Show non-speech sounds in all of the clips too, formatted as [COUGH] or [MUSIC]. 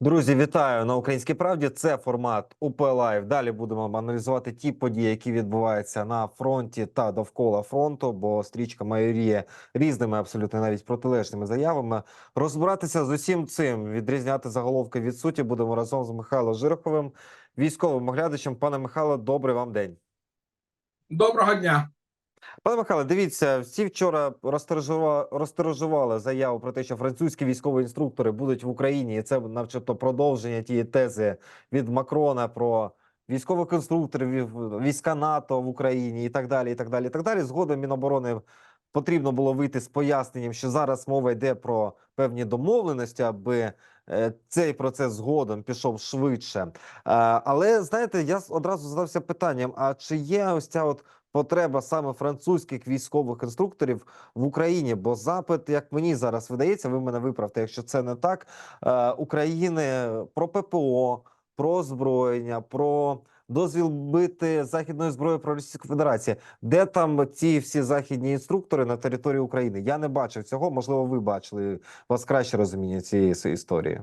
Друзі, вітаю на Українській правді. Це формат УП Лайв. Далі будемо аналізувати ті події, які відбуваються на фронті та довкола фронту. Бо стрічка майоріє різними, абсолютно навіть протилежними заявами. Розбиратися з усім цим, відрізняти заголовки від суті. Будемо разом з Михайлом Жироховим, військовим оглядачем. Пане Михайло, добрий вам день. Доброго дня. Пане Михайле, дивіться, всі вчора розтиражува- розтиражували заяву про те, що французькі військові інструктори будуть в Україні, і це начебто продовження тієї тези від Макрона про військових інструкторів, війська НАТО в Україні і так далі. І так далі. І так далі. Згодом Міноборони потрібно було вийти з поясненням, що зараз мова йде про певні домовленості, аби е, цей процес згодом пішов швидше. Е, Але знаєте, я одразу задався питанням: а чи є ось ця от потреба саме французьких військових інструкторів в Україні? Бо запит, як мені зараз видається, ви мене виправте, якщо це не так. е, України про ППО, про озброєння, про дозвіл бити західною зброєю про Російську Федерацію. Де там ці всі західні інструктори на території України? Я не бачив цього. Можливо, ви бачили у вас краще розуміння цієї історії.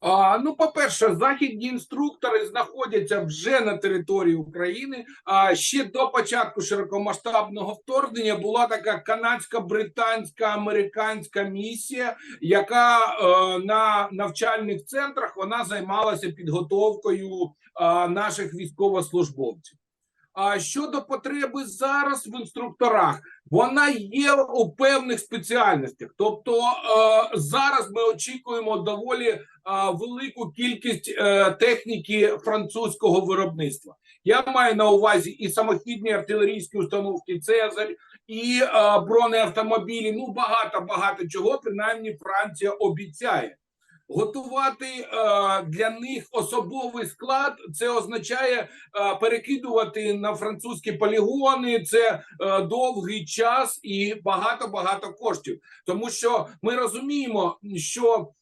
А, ну, по-перше, західні інструктори знаходяться вже на території України. А ще до початку широкомасштабного вторгнення була така канадська, британська, американська місія, яка е, на навчальних центрах вона займалася підготовкою е, наших військовослужбовців. А щодо потреби зараз в інструкторах, вона є у певних спеціальностях. Тобто е, зараз ми очікуємо доволі е, велику кількість е, техніки французького виробництва. Я маю на увазі і самохідні артилерійські установки Цезарь, і бронеавтомобілі. Ну багато багато чого. Принаймні Франція обіцяє. Готувати е, для них особовий склад це означає е, перекидувати на французькі полігони. Це е, довгий час і багато багато коштів. Тому що ми розуміємо, що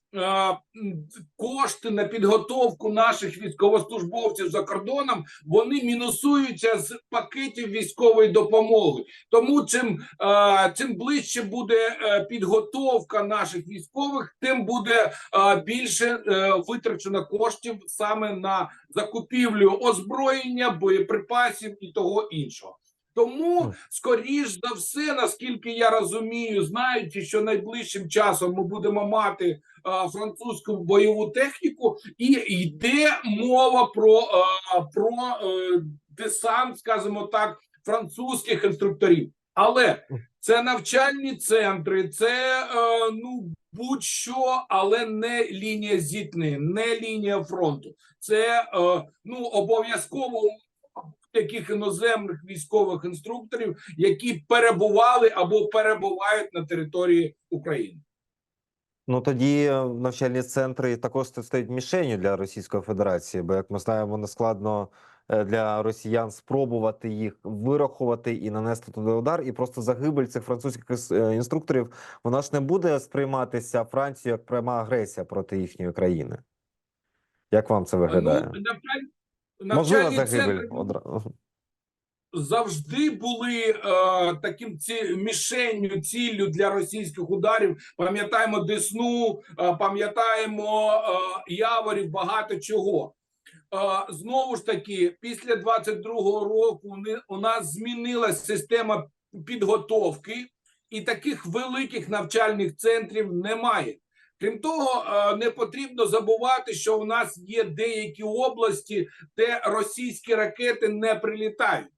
кошти на підготовку наших військовослужбовців за кордоном вони мінусуються з пакетів військової допомоги. Тому чим, чим ближче буде е, підготовка наших військових, тим буде більше е, витрачено коштів саме на закупівлю озброєння, боєприпасів і того іншого. Тому, скоріш за все, наскільки я розумію, знаючи, що найближчим часом ми будемо мати французьку бойову техніку, і йде мова про, е, про е, десант, скажімо так, французьких інструкторів. Але це навчальні центри, це е, ну будь-що, але не лінія зіткнення, не лінія фронту. Це е, ну обов'язково таких іноземних військових інструкторів, які перебували або перебувають на території України. Ну тоді е, навчальні центри також ста- стають мішенью для Російської Федерації, бо як ми знаємо, нескладно е, для росіян спробувати їх вирахувати і нанести туди удар, і просто загибель цих французьких е, інструкторів вона ж не буде сприйматися Францією як пряма агресія проти їхньої країни. Як вам це виглядає? Ну, навчаль- Можлива загибель центри одразу. Завжди були е, таким ці мішенню, ціллю для російських ударів. Пам'ятаємо Десну, е, пам'ятаємо е, Яворів, багато чого. Е, знову ж таки, після 22-го року у нас змінилась система підготовки, і таких великих навчальних центрів немає. Крім того, е, не потрібно забувати, що у нас є деякі області, де російські ракети не прилітають.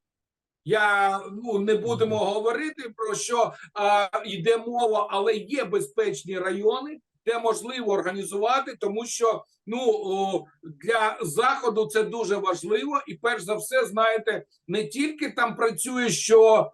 Я ну не будемо говорити про що а, йде мова, але є безпечні райони, де можливо організувати, тому що ну о, для заходу це дуже важливо, і перш за все, знаєте, не тільки там працює, що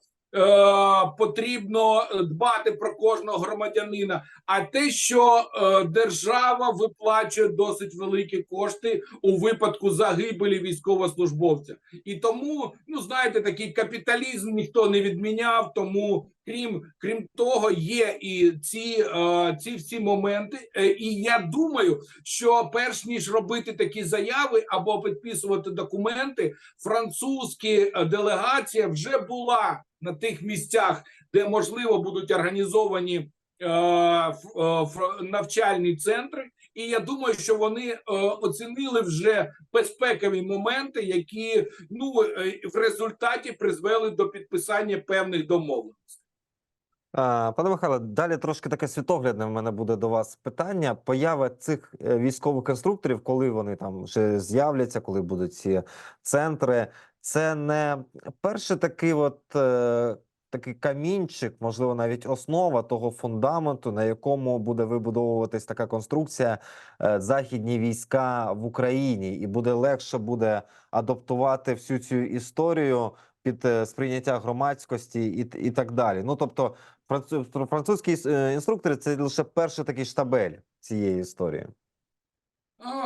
потрібно дбати про кожного громадянина, а те, що е, держава виплачує досить великі кошти у випадку загибелі військовослужбовця. І тому, ну знаєте, такий капіталізм ніхто не відміняв. Тому, крім крім того, є і ці, е, ці всі моменти. Е, і я думаю, що перш ніж робити такі заяви або підписувати документи, французькі е, делегація вже була на тих місцях, де можливо будуть організовані е, е, навчальні центри, і я думаю, що вони е, оцінили вже безпекові моменти, які ну е, в результаті призвели до підписання певних домовленостей. Пане Михайло, далі трошки таке світоглядне в мене буде до вас питання. Поява цих е, військових конструкторів, коли вони там вже з'являться, коли будуть ці центри, це не перший такий от е, такий камінчик, можливо, навіть основа того фундаменту, на якому буде вибудовуватись така конструкція е, західні війська в Україні, і буде легше буде адаптувати всю цю історію під е, сприйняття громадськості і, і так далі. Ну тобто. Француз- Французькі інструктори це лише перший такий штабель цієї історії.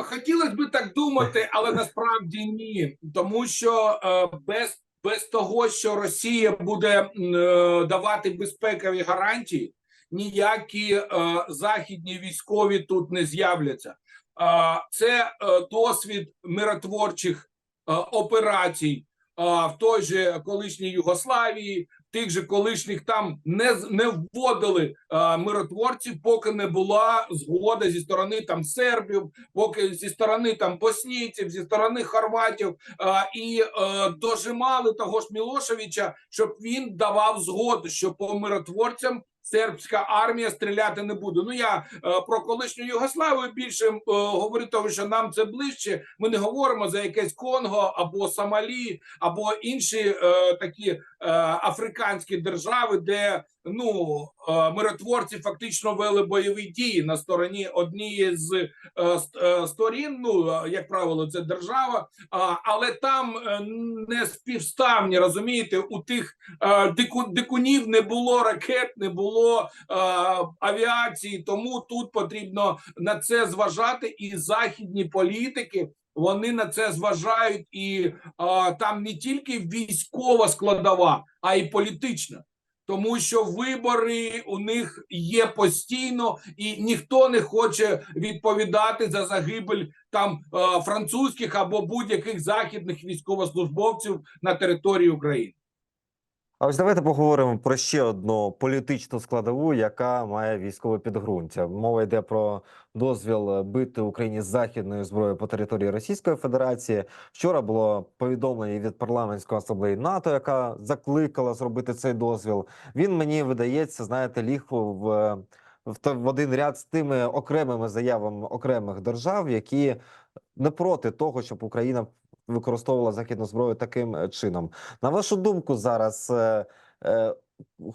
Хотілося б так думати, але насправді ні, тому що е, без, без того, що Росія буде е, давати безпекові гарантії, ніякі е, західні військові тут не з'являться. Це досвід миротворчих операцій в той же колишній Югославії, тих же колишніх там не не вводили а, миротворців, поки не була згода зі сторони там сербів, поки зі сторони там боснійців, зі сторони хорватів, а, і е, дожимали того ж Мілошевича, щоб він давав згоду, що по миротворцям. Сербська армія стріляти не буде. Ну я е, про колишню Югославію більше е, говорю, тому що нам це ближче. Ми не говоримо за якесь Конго або Сомалі, або інші е, такі африканські держави, де ну е, миротворці фактично вели бойові дії на стороні однієї з е, ст- е, сторін. Ну е, як правило, це держава, але там е, не співставні, розумієте, у тих е, дику, дикунів не було ракет, не було е, авіації. Тому тут потрібно на це зважати, і західні політики. Вони на це зважають, і а, там не тільки військова складова, а й політична. Тому що вибори у них є постійно, і ніхто не хоче відповідати за загибель там французьких або будь-яких західних військовослужбовців на території України. А ось давайте поговоримо про ще одну політичну складову, яка має військове підґрунтя. Мова йде про дозвіл е, бити Україні з західної зброї по території Російської Федерації. Вчора було повідомлення від парламентської асамблеї НАТО, яка закликала зробити цей дозвіл. Він мені видається, знаєте, ліг в, в один ряд з тими окремими заявами окремих держав, які не проти того, щоб Україна використовувала західну зброю таким е, чином. На вашу думку, зараз е, е,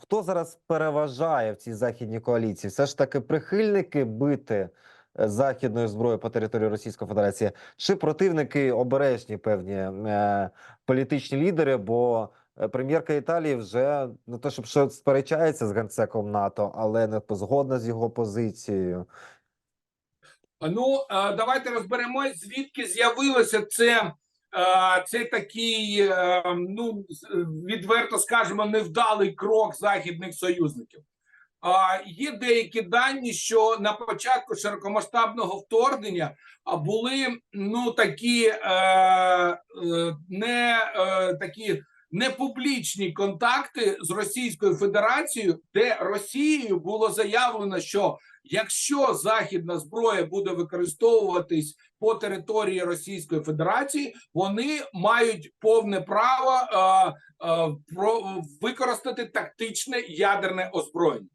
хто зараз переважає в цій західній коаліції? Все ж таки прихильники бити західною зброєю по території Російської Федерації, чи противники обережні певні політичні лідери? Бо прем'єрка Італії вже не те, щоб ще сперечається з генсеком НАТО, але не згодна з його позицією. Ну давайте розберемось, звідки з'явилося це. Е, Це такий, е, ну відверто скажемо, невдалий крок західних союзників. Є деякі дані, що на початку широкомасштабного вторгнення були ну такі е, не такі непублічні контакти з Російською Федерацією, де Росією було заявлено, що якщо західна зброя буде використовуватись по території Російської Федерації, вони мають повне право е, е, про використати тактичне ядерне озброєння.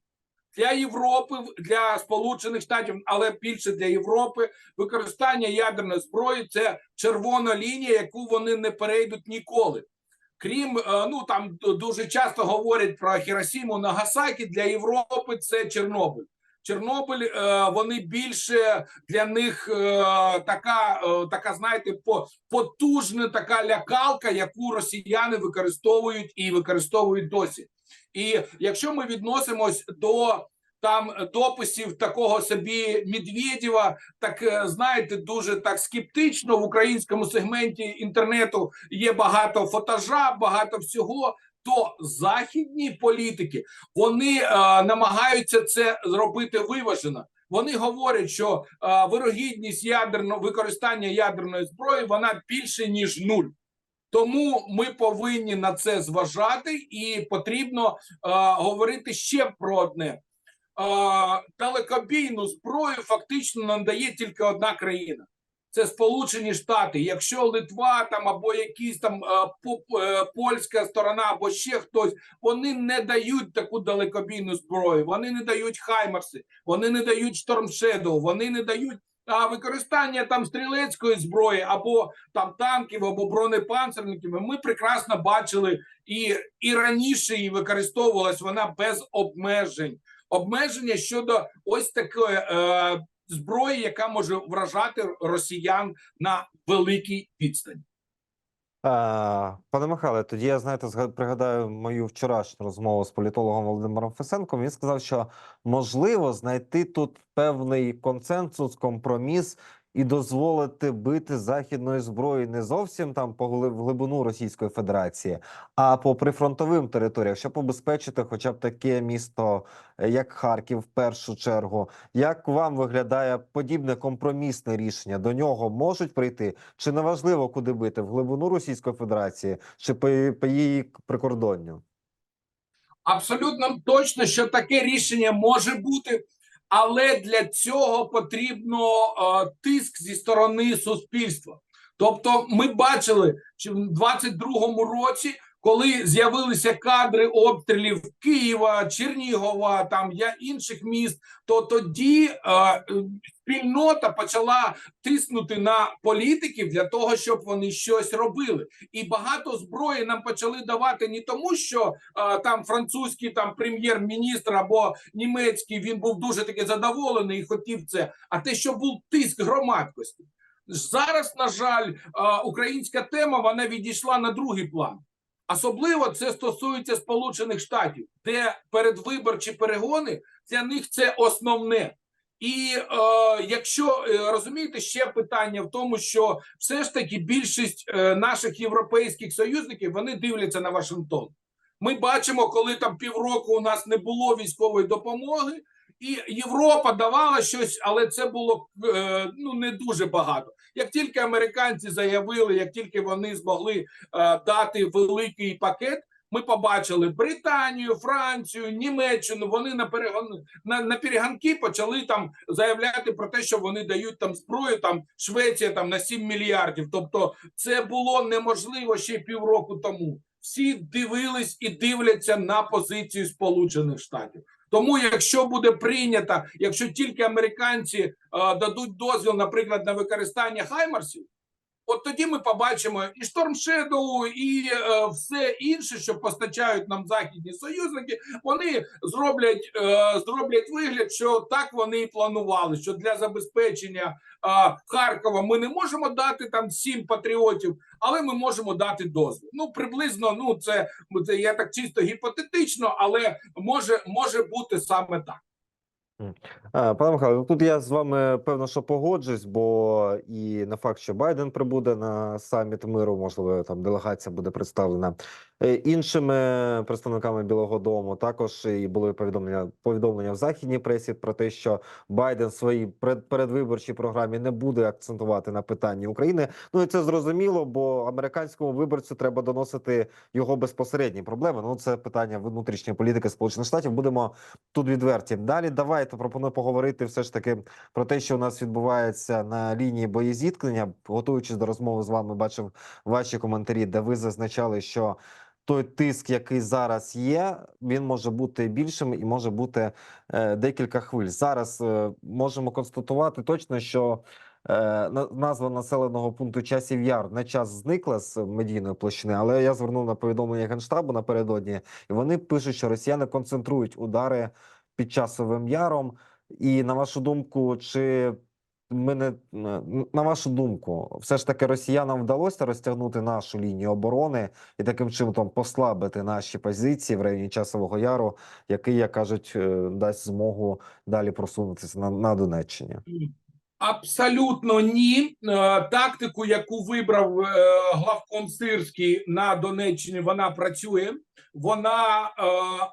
Для Європи, для Сполучених Штатів, але більше для Європи, використання ядерної зброї це червона лінія, яку вони не перейдуть ніколи. Крім е, ну там дуже часто говорять про Хіросіму Нагасакі, для Європи це Чорнобиль. Чорнобиль, е, вони більше для них е, така, е, така, знаєте, по, потужна така лякалка, яку росіяни використовують і використовують досі. І якщо ми відносимось до там дописів такого собі Медведєва, так знаєте, дуже так скептично в українському сегменті інтернету є багато фотожаб, багато всього. То західні політики вони е, намагаються це зробити виважено. Вони говорять, що е, вирогідність ядерного використання ядерної зброї вона більше ніж нуль. Тому ми повинні на це зважати, і потрібно е, говорити ще про одне. а, далекобійну зброю фактично надає тільки одна країна. Це Сполучені Штати. Якщо Литва там або якісь там по- е, польська сторона, або ще хтось, вони не дають таку далекобійну зброю. Вони не дають Хаймарси, вони не дають Shadow, вони не дають а, використання там стрілецької зброї або там танків, або бронепанцерників. Ми прекрасно бачили і, і раніше і використовувалась вона без обмежень. Обмеження щодо ось такої е, зброї, яка може вражати росіян на великій відстані. Пане Михайле, тоді я знаєте, пригадаю мою вчорашню розмову з політологом Володимиром Фесенком. Він сказав, що можливо знайти тут певний консенсус, компроміс і дозволити бити західною зброєю не зовсім там по глибину Російської Федерації, а по прифронтовим територіях, щоб обезпечити хоча б таке місто, е, як Харків, в першу чергу. Як вам виглядає подібне компромісне рішення? До нього можуть прийти? Чи не важливо, куди бити в глибину Російської Федерації, чи по її прикордонню? Абсолютно точно, що таке рішення може бути, але для цього потрібно е, тиск зі сторони суспільства. Тобто, ми бачили, що в 22-му році, коли з'явилися кадри обстрілів Києва, Чернігова, там я інших міст, то тоді е, е, спільнота почала тиснути на політиків для того, щоб вони щось робили. І багато зброї нам почали давати не тому, що а, там французький там прем'єр-міністр або німецький він був дуже таки задоволений і хотів це, а те, що був тиск громадськості. Зараз, на жаль, а, українська тема вона відійшла на другий план. Особливо це стосується Сполучених Штатів, де передвиборчі перегони для них це основне. І е, якщо е, розумієте, ще питання в тому, що все ж таки більшість е, наших європейських союзників вони дивляться на Вашингтон. Ми бачимо, коли там півроку у нас не було військової допомоги, і Європа давала щось, але це було е, ну не дуже багато. Як тільки американці заявили, як тільки вони змогли е, дати великий пакет, ми побачили Британію, Францію, Німеччину. Вони на перегон на, на перегонки почали там заявляти про те, що вони дають там зброю. Там Швеція там на 7 мільярдів. Тобто, це було неможливо ще півроку тому. Всі дивились і дивляться на позицію Сполучених Штатів. Тому, якщо буде прийнято, якщо тільки американці е, дадуть дозвіл, наприклад, на використання хаймарсів, от тоді ми побачимо і Storm Shadow, і е, все інше, що постачають нам західні союзники, вони зроблять, е, зроблять вигляд, що так вони і планували. Що для забезпечення е, Харкова ми не можемо дати там сім патріотів, але ми можемо дати дозвіл. Ну приблизно, ну це, це я так чисто гіпотетично, але може, може бути саме так. Пане Михайло, ну, тут я з вами певно, що погоджусь, бо і на факт, що Байден прибуде на саміт миру, можливо, там делегація буде представлена іншими представниками Білого Дому. Також і були повідомлення повідомлення в західній пресі про те, що Байден в своїй передвиборчій програмі не буде акцентувати на питанні України. Ну і це зрозуміло, бо американському виборцю треба доносити його безпосередні проблеми. Ну це питання внутрішньої політики Сполучених Штатів. Будемо тут відверті. Далі давайте пропоную поговорити все ж таки про те, що у нас відбувається на лінії боєзіткнення. Готуючись до розмови з вами, бачив ваші коментарі, де ви зазначали, що той тиск, який зараз є, він може бути більшим і може бути е, декілька хвиль. Зараз е, можемо констатувати точно, що е, назва населеного пункту часів яр на час зникла з медійної площини, але я звернув на повідомлення генштабу напередодні, і вони пишуть, що росіяни концентрують удари під часовим яром. І на вашу думку, чи ми не на вашу думку, все ж таки росіянам вдалося розтягнути нашу лінію оборони і таким чином послабити наші позиції в районі часового яру, який, як кажуть, е, дасть змогу далі просунутися на, на Донеччині. Абсолютно ні. Е, Тактику, яку вибрав е, главком Сирський на Донеччині, вона працює. Вона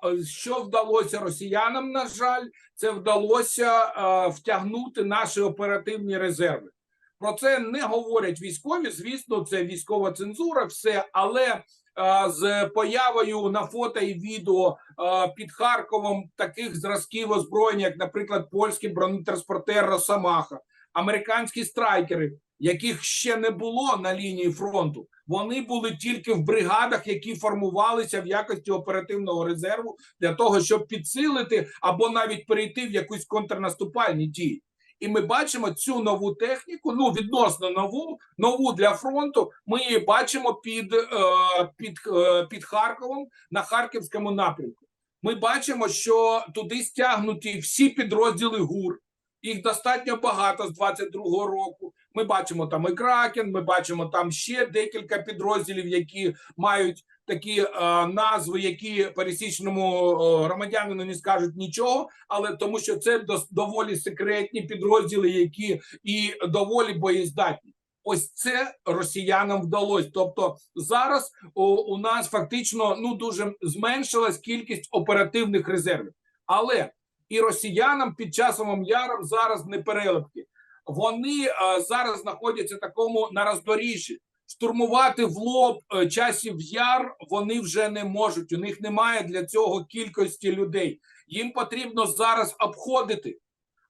е, що вдалося росіянам, на жаль, це вдалося втягнути наші оперативні резерви. Про це не говорять військові. Звісно, це військова цензура, все, але з появою на фото і відео під Харковом таких зразків озброєння, як, наприклад, польський бронетранспортер Росомаха, американські страйкери, яких ще не було на лінії фронту. Вони були тільки в бригадах, які формувалися в якості оперативного резерву для того, щоб підсилити або навіть перейти в якусь контрнаступальні дії. І ми бачимо цю нову техніку, ну відносно нову, нову для фронту. Ми її бачимо під, е, під, е, під Харковом на харківському напрямку. Ми бачимо, що туди стягнуті всі підрозділи ГУР. Їх достатньо багато з 22-го року. Ми бачимо там і Кракен, ми бачимо там ще декілька підрозділів, які мають такі е, назви, які пересічному е, громадянину не скажуть нічого, але тому, що це доволі секретні підрозділи, які і доволі боєздатні. Ось це росіянам вдалося. Тобто зараз у, у нас фактично ну дуже зменшилась кількість оперативних резервів, але і росіянам під часовим яром зараз не перелипки. Вони е, зараз знаходяться такому на роздоріжжі. Штурмувати в лоб е, часів яр вони вже не можуть. У них немає для цього кількості людей. Їм потрібно зараз обходити.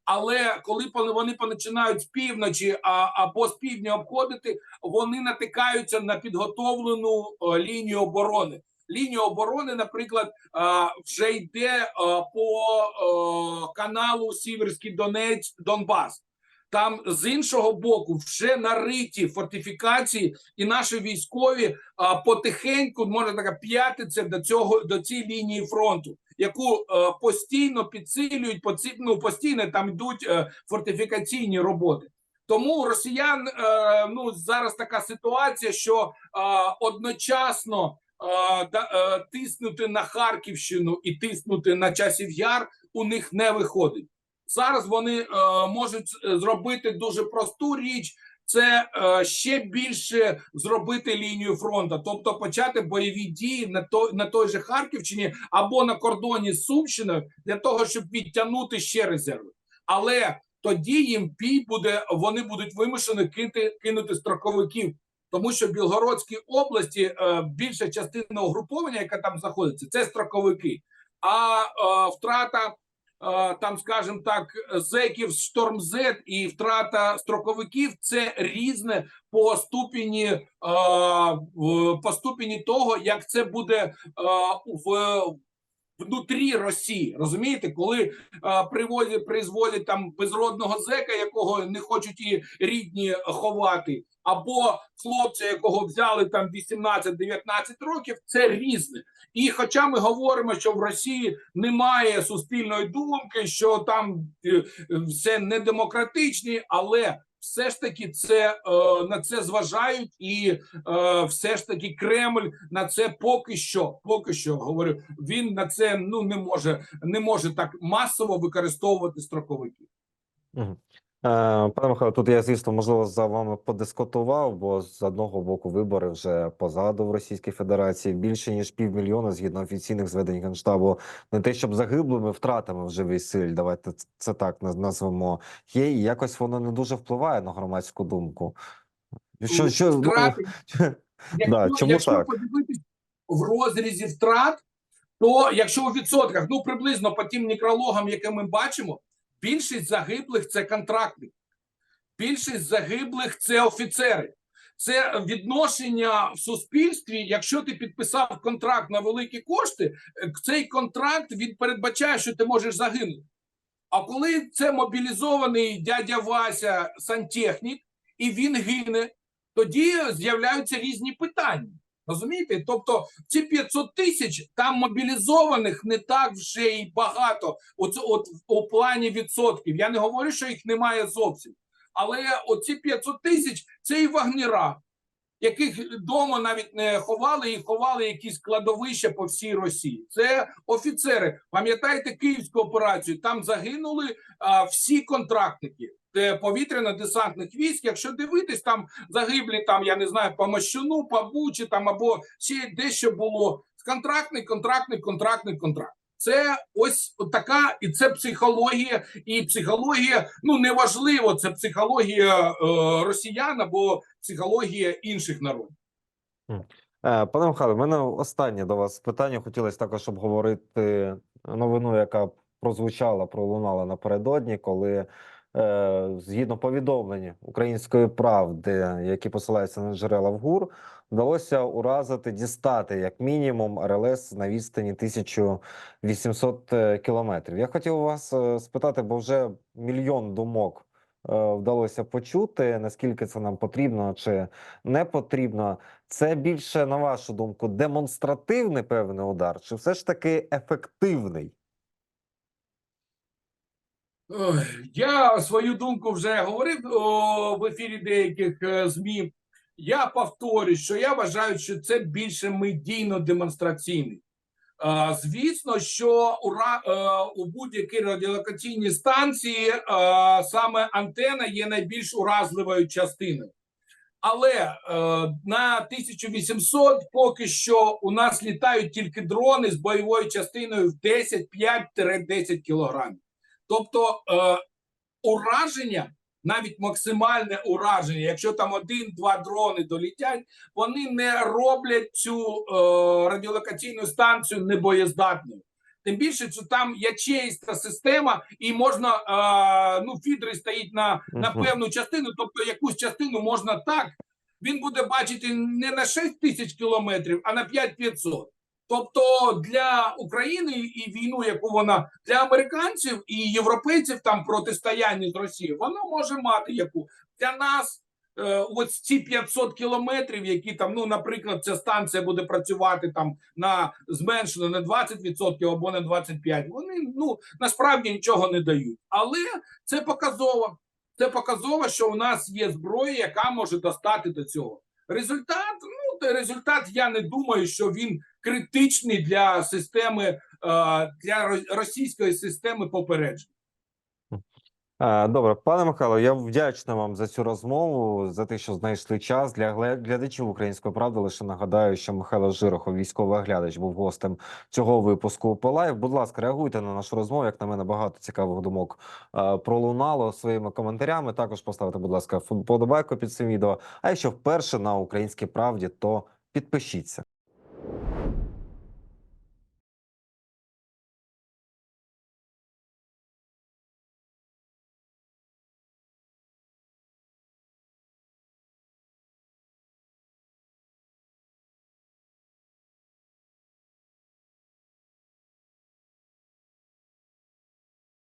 Але коли вони починають з півночі або з півдня обходити, вони натикаються на підготовлену е, лінію оборони. Лінія оборони, наприклад, вже йде по каналу Сіверський Донець Донбас. Там з іншого боку вже нариті фортифікації, і наші військові а, потихеньку можна так п'ятиться до цього до цієї лінії фронту, яку е, постійно підсилюють, поці- ну, постійно там йдуть е, фортифікаційні роботи. Тому росіян е, ну зараз така ситуація, що е, одночасно тиснути на Харківщину і тиснути на часів яр у них не виходить. Зараз вони е, можуть е, зробити дуже просту річ. Це е, ще більше зробити лінію фронту, тобто почати бойові дії на той на той же Харківщині або на кордоні з Сумщиною для того, щоб відтягнути ще резерви. Але тоді їм пій буде, вони будуть вимушені кинути, кинути строковиків, тому що в Білгородській області е, більша частина угруповання, яка там знаходиться, це строковики. А е, втрата е, там, скажімо так, зеків Шторм З і втрата строковиків це різне по ступені, по ступені того, як це буде в внутрі Росії. Розумієте, коли е, привозять, призводять там безродного зека, якого не хочуть і рідні ховати, або хлопця, якого взяли там 18-19 років, це різне. І хоча ми говоримо, що в Росії немає суспільної думки, що там е, все недемократичні, але все ж таки це е, на це зважають, і е, все ж таки Кремль на це поки що, поки що говорю, він на це ну не може не може так масово використовувати строковиків. Мгм. Е, Пане Михайло, тут я, звісно, можливо, за вами подискутував, бо з одного боку вибори вже позаду в Російській Федерації. Більше ніж півмільйона, згідно офіційних зведень Генштабу, не те, щоб загиблими втратами в живій силі, давайте це так назвемо, є, і якось воно не дуже впливає на громадську думку. Що, що, ну, Втрати, [LAUGHS] Да, чому якщо так? подивитись в розрізі втрат, то якщо у відсотках, ну приблизно по тим некрологам, які ми бачимо, більшість загиблих це контрактники, більшість загиблих це офіцери. Це відношення в суспільстві. Якщо ти підписав контракт на великі кошти, е, цей контракт він передбачає, що ти можеш загинути. А коли це мобілізований дядя Вася сантехнік, і він гине, тоді з'являються різні питання. Розумієте? Тобто ці 500 тисяч там мобілізованих не так вже і багато. Оце от у плані відсотків. Я не говорю, що їх немає зовсім. Але оці 500 тисяч це і вагнера, яких вдома навіть не ховали, і ховали якісь кладовища по всій Росії. Це офіцери. Пам'ятаєте київську операцію? Там загинули а, всі контрактники. Повітряно-десантних військ, якщо дивитись, там загиблі там, я не знаю, по Мощуну, по Бучі там або ще дещо було. Контрактний, контрактний, контрактний, контракт. Це ось така, і це психологія, і психологія. Ну неважливо, це психологія е, росіян або психологія інших народів. Е, Пане Михайло, в мене останнє до вас питання. Хотілося також обговорити новину, яка прозвучала, пролунала напередодні, коли е, згідно повідомлень української правди, які посилаються на джерела в ГУР, вдалося уразити, дістати як мінімум РЛС на відстані 1800 е, кілометрів. Я хотів вас е, спитати, бо вже мільйон думок е, вдалося почути. Наскільки це нам потрібно чи не потрібно? Це більше, на вашу думку, демонстративний певний удар, чи все ж таки ефективний? Я свою думку вже говорив о, в ефірі деяких ЗМІ. Я повторюю, що я вважаю, що це більше медійно-демонстраційний. Е, Звісно, що е, у будь-якій радіолокаційній станції е, саме антена є найбільш уразливою частиною. Але е, на 1800 поки що у нас літають тільки дрони з бойовою частиною в 10, 5-10 кілограмів. Тобто ураження, навіть максимальне ураження, якщо там один-два дрони долітять, вони не роблять цю е, радіолокаційну станцію небоєздатною. Тим більше, що там ячеїста система, і можна е, ну фідри стоїть на, на певну частину, тобто якусь частину можна так. Він буде бачити не на 6 тисяч кілометрів, а на 5500. Тобто для України і війну, яку вона для американців і європейців там протистояння з Росією, воно може мати яку для нас. е, Ось ці 500 кілометрів, які там, ну, наприклад, ця станція буде працювати там на зменшено на 20% або на 25%, Вони ну насправді нічого не дають. Але це показово. Це показово, що у нас є зброя, яка може достати до цього. Результат, ну результат, я не думаю, що він критичний для системи е, для російської системи попередження. Е, Добре, пане Михайло, я вдячний вам за цю розмову, за те, що знайшли час для гля- глядачів української правди. Лише нагадаю, що Михайло Жирохов, військовий оглядач, був гостем цього випуску Полайв. Будь ласка, реагуйте на нашу розмову. Як на мене, багато цікавих думок е, пролунало своїми коментарями. Також поставте, будь ласка, вподобайку під цим відео. А якщо вперше на українській правді, то підпишіться.